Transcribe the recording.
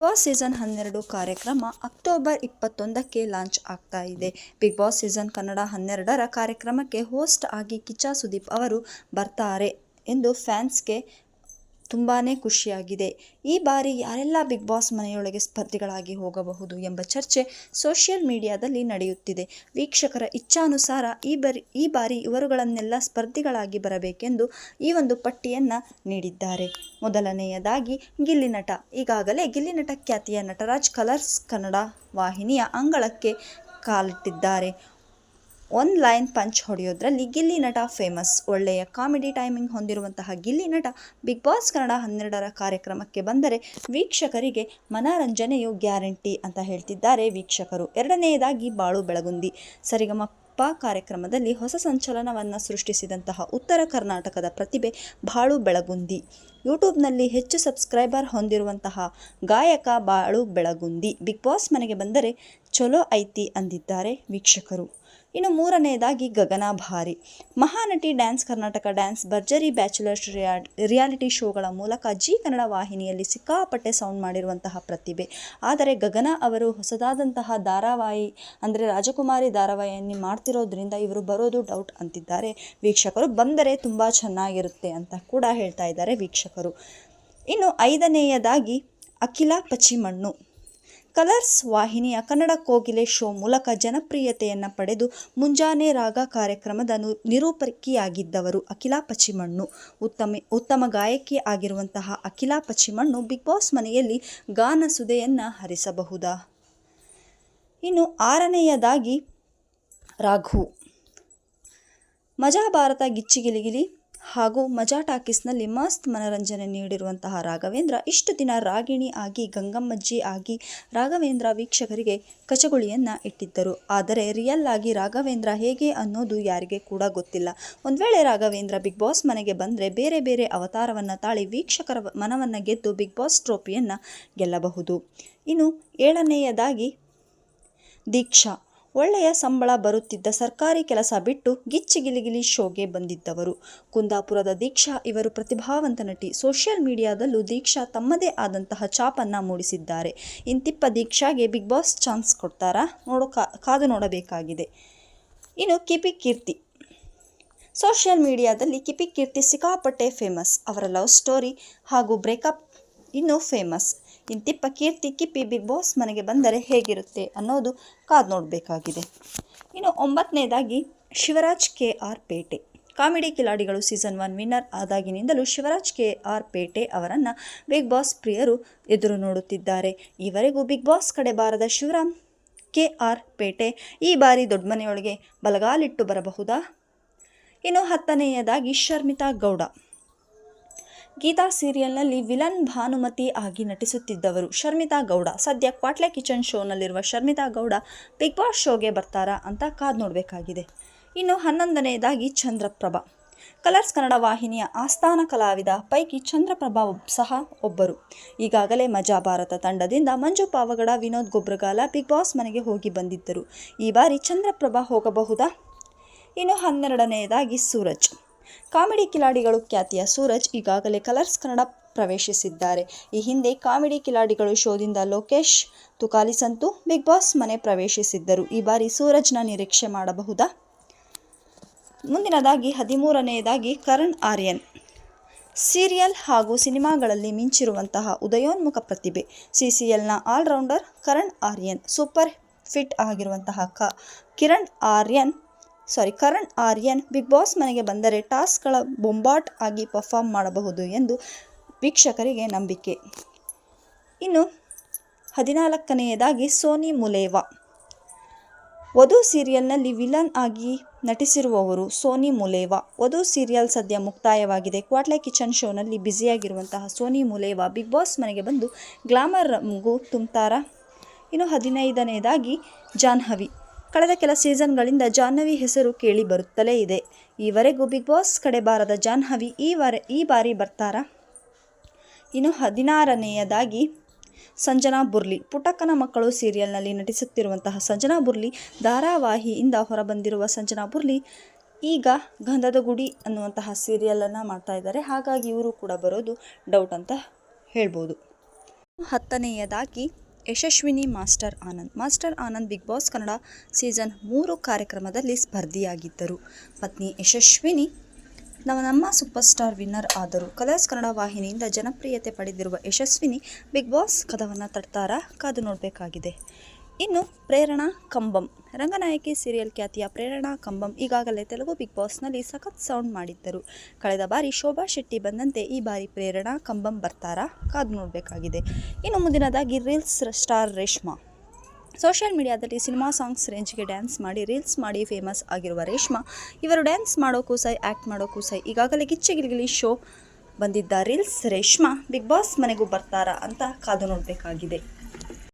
Big boss season ಹನ್ನೆರಡು ಕಾರ್ಯಕ್ರಮ October ಇಪ್ಪತ್ತೊಂದಕ್ಕೆ launch ಆಗ್ತಾ ಇದೆ. ಬಿಗ್ ಬಾಸ್ ಸೀಸನ್ ಕನ್ನಡ ಹನ್ನೆರಡರ ಕಾರ್ಯಕ್ರಮಕ್ಕೆ ಹೋಸ್ಟ್ ಆಗಿ ಕಿಚ್ಚ ಸುದೀಪ್ ಅವರು ಬರ್ತಾರೆ ಎಂದು ಫ್ಯಾನ್ಸ್ಗೆ ತುಂಬಾ ಖುಷಿಯಾಗಿದೆ. ಈ ಬಾರಿ ಯಾರೆಲ್ಲ ಬಿಗ್ ಬಾಸ್ ಮನೆಯೊಳಗೆ ಸ್ಪರ್ಧಿಗಳಾಗಿ ಹೋಗಬಹುದು ಎಂಬ ಚರ್ಚೆ ಸೋಷಿಯಲ್ ಮೀಡಿಯಾದಲ್ಲಿ ನಡೆಯುತ್ತಿದೆ. ವೀಕ್ಷಕರ ಇಚ್ಛಾನುಸಾರ ಈ ಬಾರಿ ಈ ಬಾರಿ ಇವರುಗಳನ್ನೆಲ್ಲ ಸ್ಪರ್ಧಿಗಳಾಗಿ ಬರಬೇಕೆಂದು ಈ ಒಂದು ಪಟ್ಟಿಯನ್ನು ನೀಡಿದ್ದಾರೆ. ಮೊದಲನೆಯದಾಗಿ ಗಿಲ್ಲಿ ನಟ. ಈಗಾಗಲೇ ಗಿಲ್ಲಿ ನಟ ಖ್ಯಾತಿಯ ನಟರಾಜ್ ಕಲರ್ಸ್ ಕನ್ನಡ ವಾಹಿನಿಯ ಅಂಗಳಕ್ಕೆ ಕಾಲಿಟ್ಟಿದ್ದಾರೆ. ಒನ್ ಲೈನ್ ಪಂಚ್ ಹೊಡೆಯೋದ್ರಲ್ಲಿ ಗಿಲ್ಲಿ ನಟ ಫೇಮಸ್. ಒಳ್ಳೆಯ ಕಾಮಿಡಿ ಟೈಮಿಂಗ್ ಹೊಂದಿರುವಂತಹ ಗಿಲ್ಲಿ ನಟ ಬಿಗ್ ಬಾಸ್ ಕನ್ನಡ ಹನ್ನೆರಡರ ಕಾರ್ಯಕ್ರಮಕ್ಕೆ ಬಂದರೆ ವೀಕ್ಷಕರಿಗೆ ಮನರಂಜನೆಯು ಗ್ಯಾರಂಟಿ ಅಂತ ಹೇಳ್ತಿದ್ದಾರೆ ವೀಕ್ಷಕರು. ಎರಡನೆಯದಾಗಿ ಬಾಳು ಬೆಳಗುಂದಿ. ಸರಿಗಮಪ್ಪ ಕಾರ್ಯಕ್ರಮದಲ್ಲಿ ಹೊಸ ಸಂಚಲನವನ್ನು ಸೃಷ್ಟಿಸಿದಂತಹ ಉತ್ತರ ಕರ್ನಾಟಕದ ಪ್ರತಿಭೆ ಬಾಳು ಬೆಳಗುಂದಿ. ಯೂಟ್ಯೂಬ್ನಲ್ಲಿ ಹೆಚ್ಚು ಸಬ್ಸ್ಕ್ರೈಬರ್ ಹೊಂದಿರುವಂತಹ ಗಾಯಕ ಬಾಳು ಬೆಳಗುಂದಿ. ಬಿಗ್ ಬಾಸ್ ಮನೆಗೆ ಬಂದರೆ ಚಲೋ ಐತಿ ಅಂದಿದ್ದಾರೆ ವೀಕ್ಷಕರು. ಇನ್ನು ಮೂರನೆಯದಾಗಿ ಗಗನ ಭಾರಿ Mahanati dance Karnataka dance Bharjari bachelors ರಿಯಾ, ರಿಯಾಲಿಟಿ ಶೋಗಳ ಮೂಲಕ ಜಿ ಕನ್ನಡ ವಾಹಿನಿಯಲ್ಲಿ ಸಿಕ್ಕಾಪಟ್ಟೆ ಸೌಂಡ್ ಮಾಡಿರುವಂತಹ ಪ್ರತಿಭೆ. ಆದರೆ ಗಗನ ಅವರು ಹೊಸದಾದಂತಹ ಧಾರಾವಾಹಿ, ಅಂದರೆ ರಾಜಕುಮಾರಿ ಧಾರಾವಾಹಿಯನ್ನು ಮಾಡ್ತಿರೋದ್ರಿಂದ ಇವರು ಬರೋದು ಡೌಟ್ ಅಂತಿದ್ದಾರೆ. ವೀಕ್ಷಕರು ಬಂದರೆ ತುಂಬ ಚೆನ್ನಾಗಿರುತ್ತೆ ಅಂತ ಕೂಡ ಹೇಳ್ತಾ ಇದ್ದಾರೆ ವೀಕ್ಷಕರು. ಇನ್ನು ಐದನೆಯದಾಗಿ ಅಖಿಲ ಪಚಿಮಣ್ಣು. ಕಲರ್ಸ್ ವಾಹಿನಿಯ ಕನ್ನಡ ಕೋಗಿಲೆ ಶೋ ಮೂಲಕ ಜನಪ್ರಿಯತೆಯನ್ನು ಪಡೆದು ಮುಂಜಾನೆ ರಾಗ ಕಾರ್ಯಕ್ರಮದ ನಿರೂಪಕಿಯಾಗಿದ್ದವರು ಅಖಿಲಾ ಪಚಿಮಣ್ಣು. ಉತ್ತಮ ಉತ್ತಮ ಗಾಯಕಿ ಆಗಿರುವಂತಹ ಅಖಿಲಾ ಪಚಿಮಣ್ಣು ಬಿಗ್ ಬಾಸ್ ಮನೆಯಲ್ಲಿ ಗಾನ ಸುದೆಯನ್ನು ಹರಿಸಬಹುದಾ? ಇನ್ನು ಆರನೆಯದಾಗಿ ರಾಘು. ಮಜಾ ಭಾರತ ಗಿಚ್ಚಿಗಿಲಿಗಿಲಿ ಹಾಗೂ ಮಜಾ ಟಾಕೀಸ್ನಲ್ಲಿ ಮಸ್ತ್ ಮನರಂಜನೆ ನೀಡಿರುವಂತಹ ರಾಘವೇಂದ್ರ, ಇಷ್ಟು ದಿನ ರಾಗಿಣಿ ಆಗಿ, ಗಂಗಮ್ಮಜ್ಜಿ ಆಗಿ, ರಾಘವೇಂದ್ರ ವೀಕ್ಷಕರಿಗೆ ಕಚಗುಳಿಯನ್ನು ಇಟ್ಟಿದ್ದರು. ಆದರೆ ರಿಯಲ್ ಆಗಿ ರಾಘವೇಂದ್ರ ಹೇಗೆ ಅನ್ನೋದು ಯಾರಿಗೆ ಕೂಡ ಗೊತ್ತಿಲ್ಲ. ಒಂದು ವೇಳೆ ರಾಘವೇಂದ್ರ ಬಿಗ್ ಬಾಸ್ ಮನೆಗೆ ಬಂದರೆ ಬೇರೆ ಬೇರೆ ಅವತಾರವನ್ನು ತಾಳಿ ವೀಕ್ಷಕರ ಮನವನ್ನು ಗೆದ್ದು ಬಿಗ್ ಬಾಸ್ ಟ್ರೋಫಿಯನ್ನು ಗೆಲ್ಲಬಹುದು. ಇನ್ನು ಏಳನೆಯದಾಗಿ ದೀಕ್ಷಾ. ಒಳ್ಳೆಯ ಸಂಬಳ ಬರುತ್ತಿದ್ದ ಸರ್ಕಾರಿ ಕೆಲಸ ಬಿಟ್ಟು ಗಿಚ್ಚಿ ಗಿಲಿಗಿಲಿ ಶೋಗೆ ಬಂದಿದ್ದವರು. ಕುಂದಾಪುರದ ದೀಕ್ಷಾ ಇವರು ಪ್ರತಿಭಾವಂತ ನಟಿ. ಸೋಷಿಯಲ್ ಮೀಡಿಯಾದಲ್ಲೂ ದೀಕ್ಷಾ ತಮ್ಮದೇ ಆದಂತಹ ಚಾಪನ್ನ ಮೂಡಿಸಿದ್ದಾರೆ. ಇಂತಿಪ್ಪ ದೀಕ್ಷಾಗೆ ಬಿಗ್ ಬಾಸ್ ಚಾನ್ಸ್ ಕೊಡ್ತಾರಾ? ನೋಡೋ ಕಾದು ನೋಡಬೇಕಾಗಿದೆ. ಇನ್ನು ಕಿಪಿ ಕೀರ್ತಿ. ಸೋಷಿಯಲ್ ಮೀಡಿಯಾದಲ್ಲಿ ಕಿಪಿ ಕೀರ್ತಿ ಸಿಕ್ಕಾಪಟ್ಟೆ ಫೇಮಸ್. ಅವರ ಲವ್ ಸ್ಟೋರಿ ಹಾಗೂ ಬ್ರೇಕಪ್ ಇನ್ನೂ ಫೇಮಸ್. ಇಂತಿಪ್ಪ ಕೀರ್ತಿ ಕಿಪ್ಪಿ ಬಿಗ್ ಬಾಸ್ ಮನೆಗೆ ಬಂದರೆ ಹೇಗಿರುತ್ತೆ ಅನ್ನೋದು ಕಾದು ನೋಡಬೇಕಾಗಿದೆ. ಇನ್ನು ಒಂಬತ್ತನೇದಾಗಿ Shivaraj K R Pete. Comedy Kiladigalu season one winner ಆದಾಗಿನಿಂದಲೂ Shivaraj K R Pete ಅವರನ್ನು ಬಿಗ್ ಬಾಸ್ ಪ್ರಿಯರು ಎದುರು ನೋಡುತ್ತಿದ್ದಾರೆ. ಈವರೆಗೂ ಬಿಗ್ ಬಾಸ್ ಕಡೆ ಬಾರದ ಶಿವರಾಮ್ ಕೆ ಆರ್ ಪೇಟೆ ಈ ಬಾರಿ ದೊಡ್ಡಮನೆಯೊಳಗೆ ಬಲಗಾಲಿಟ್ಟು ಬರಬಹುದಾ? ಇನ್ನು ಹತ್ತನೆಯದಾಗಿ ಶರ್ಮಿತಾ ಗೌಡ. ಗೀತಾ ಸೀರಿಯಲ್ನಲ್ಲಿ ವಿಲನ್ ಭಾನುಮತಿ ಆಗಿ ನಟಿಸುತ್ತಿದ್ದವರು ಶರ್ಮಿತಾ ಗೌಡ. ಸದ್ಯ ಕ್ವಾಟ್ಲೆ ಕಿಚನ್ ಶೋನಲ್ಲಿರುವ ಶರ್ಮಿತಾ ಗೌಡ ಬಿಗ್ ಬಾಸ್ ಶೋಗೆ ಬರ್ತಾರಾ ಅಂತ ಕಾದು ನೋಡಬೇಕಾಗಿದೆ. ಇನ್ನು ಹನ್ನೊಂದನೆಯದಾಗಿ ಚಂದ್ರಪ್ರಭಾ. ಕಲರ್ಸ್ ಕನ್ನಡ ವಾಹಿನಿಯ ಆಸ್ಥಾನ ಕಲಾವಿದ ಪೈಕಿ ಚಂದ್ರಪ್ರಭಾ ಸಹ ಒಬ್ಬರು. ಈಗಾಗಲೇ ಮಜಾ ಭಾರತ ತಂಡದಿಂದ ಮಂಜು ಪಾವಗಡ, ವಿನೋದ್ ಗೊಬ್ರಗಾಲ ಬಿಗ್ ಬಾಸ್ ಮನೆಗೆ ಹೋಗಿ ಬಂದಿದ್ದರು. ಈ ಬಾರಿ ಚಂದ್ರಪ್ರಭಾ ಹೋಗಬಹುದಾ? ಇನ್ನು ಹನ್ನೆರಡನೆಯದಾಗಿ ಸೂರಜ್. ಕಾಮಿಡಿ ಕಿಲಾಡಿಗಳು ಖ್ಯಾತಿಯ ಸೂರಜ್ ಈಗಾಗಲೇ ಕಲರ್ಸ್ ಕನ್ನಡ ಪ್ರವೇಶಿಸಿದ್ದಾರೆ. ಈ ಹಿಂದೆ ಕಾಮಿಡಿ ಕಿಲಾಡಿಗಳು ಶೋದಿಂದ ಲೋಕೇಶ್, ತುಕಾಲಿ ಸಂತು, ಬಿಗ್ ಬಾಸ್ ಮನೆ ಪ್ರವೇಶಿಸಿದ್ದರು. ಈ ಬಾರಿ ಸೂರಜ್ನ ನಿರೀಕ್ಷೆ ಮಾಡಬಹುದಾ? ಮುಂದಿನದಾಗಿ, ಹದಿಮೂರನೆಯದಾಗಿ ಕರಣ್ ಆರ್ಯನ್. ಸೀರಿಯಲ್ ಹಾಗೂ ಸಿನಿಮಾಗಳಲ್ಲಿ ಮಿಂಚಿರುವಂತಹ ಉದಯೋನ್ಮುಖ ಪ್ರತಿಭೆ. C C ಎಲ್ನ allrounder Karan Aryan super fit ಆಗಿರುವಂತಹ ಕ, Kiran Aryan sorry Karan Aryan Bigg Boss ಮನೆಗೆ ಬಂದರೆ ಟಾಸ್ಕ್ಗಳ ಬೊಂಬಾಟ್ ಆಗಿ ಪರ್ಫಾರ್ಮ್ ಮಾಡಬಹುದು ಎಂದು ವೀಕ್ಷಕರಿಗೆ ನಂಬಿಕೆ. ಇನ್ನು ಹದಿನಾಲ್ಕನೆಯದಾಗಿ ಸೋನಿ ಮುಲೇವಾ. ವಧು ಸೀರಿಯಲ್ನಲ್ಲಿ ವಿಲನ್ ಆಗಿ ನಟಿಸಿರುವವರು ಸೋನಿ ಮುಲೇವಾ. ವಧು ಸೀರಿಯಲ್ ಸದ್ಯ ಮುಕ್ತಾಯವಾಗಿದೆ. ಕ್ವಾಟ್ಲೆ ಕಿಚನ್ ಶೋನಲ್ಲಿ ಬ್ಯುಸಿಯಾಗಿರುವಂತಹ ಸೋನಿ ಮುಲೇವಾ ಬಿಗ್ ಬಾಸ್ ಮನೆಗೆ ಬಂದು ಗ್ಲಾಮರ್ ಮಗು ತುಂಬ್ತಾರಾ ಇನ್ನು ಹದಿನೈದನೇದಾಗಿ ಜಾಹ್ನವಿ. ಕಳೆದ ಕೆಲ ಸೀಸನ್ಗಳಿಂದ ಜಾಹ್ನವಿ ಹೆಸರು ಕೇಳಿ ಬರುತ್ತಲೇ ಇದೆ. ಈವರೆಗೂ ಬಿಗ್ ಬಾಸ್ ಕಡೆ ಬಾರದ ಜಾಹ್ನವಿ ಈ ವಾರ, ಈ ಬಾರಿ ಬರ್ತಾರಾ? ಇನ್ನು ಹದಿನಾರನೆಯದಾಗಿ ಸಂಜನಾ ಬುರ್ಲಿ, ಪುಟಕ್ಕನ ಮಕ್ಕಳು ಸೀರಿಯಲ್ನಲ್ಲಿ ನಟಿಸುತ್ತಿರುವಂತಹ ಸಂಜನಾ ಬುರ್ಲಿ, ಧಾರಾವಾಹಿಯಿಂದ ಹೊರಬಂದಿರುವ ಸಂಜನಾ ಬುರ್ಲಿ ಈಗ ಗಂಧದ ಗುಡಿ ಅನ್ನುವಂತಹ ಸೀರಿಯಲನ್ನು ಮಾಡ್ತಾ ಇದ್ದಾರೆ. ಹಾಗಾಗಿ ಇವರು ಕೂಡ ಬರೋದು ಡೌಟ್ ಅಂತ ಹೇಳ್ಬೋದು. ಹತ್ತನೆಯದಾಗಿ Yashaswini, master Anand. Master Anand Bigg Boss Kannada season ಮೂರು ಕಾರ್ಯಕ್ರಮದಲ್ಲಿ ಸ್ಪರ್ಧಿಯಾಗಿದ್ದರು. ಪತ್ನಿ ಯಶಸ್ವಿನಿ, ನಮ್ಮ ನಮ್ಮ ಸೂಪರ್ ಸ್ಟಾರ್ ವಿನ್ನರ್ ಆದರು. ಕಲರ್ಸ್ ಕನ್ನಡ ವಾಹಿನಿಯಿಂದ ಜನಪ್ರಿಯತೆ ಪಡೆದಿರುವ ಯಶಸ್ವಿನಿ, ಬಿಗ್ ಬಾಸ್ ಕದವನ್ನು ತಡ್ತಾರಾ ಕಾದು ನೋಡಬೇಕಾಗಿದೆ. ಇನ್ನು ಪ್ರೇರಣಾ ಕಂಬಂ. ರಂಗನಾಯಕಿ ಸೀರಿಯಲ್ ಖ್ಯಾತಿಯ ಪ್ರೇರಣಾ ಕಂಬಂ ಈಗಾಗಲೇ ತೆಲುಗು ಬಿಗ್ ಬಾಸ್ನಲ್ಲಿ ಸಖತ್ ಸೌಂಡ್ ಮಾಡಿದ್ದರು. ಕಳೆದ ಬಾರಿ ಶೋಭಾ ಶೆಟ್ಟಿ ಬಂದಂತೆ ಈ ಬಾರಿ ಪ್ರೇರಣಾ ಕಂಬಂ ಬರ್ತಾರಾ ಕಾದು ನೋಡಬೇಕಾಗಿದೆ. ಇನ್ನು ಮುಂದಿನದಾಗಿ ರೀಲ್ಸ್ ಸ್ಟಾರ್ ರೇಷ್ಮಾ. ಸೋಷಿಯಲ್ ಮೀಡಿಯಾದಲ್ಲಿ ಸಿನಿಮಾ ಸಾಂಗ್ಸ್ ರೇಂಜ್ಗೆ ಡ್ಯಾನ್ಸ್ ಮಾಡಿ ರೀಲ್ಸ್ ಮಾಡಿ ಫೇಮಸ್ ಆಗಿರುವ ರೇಷ್ಮಾ, ಇವರು ಡ್ಯಾನ್ಸ್ ಮಾಡೋಕ್ಕೂ ಸೈ ಆ್ಯಕ್ಟ್ ಮಾಡೋಕ್ಕೂ ಸೈ ಈಗಾಗಲೇ ಗಿಚ್ಚಿ ಗಿಲಿಗಿಲಿ ಶೋ ಬಂದಿದ್ದ ರೀಲ್ಸ್ ರೇಷ್ಮಾ ಬಿಗ್ ಬಾಸ್ ಮನೆಗೂ ಬರ್ತಾರಾ ಅಂತ ಕಾದು ನೋಡಬೇಕಾಗಿದೆ.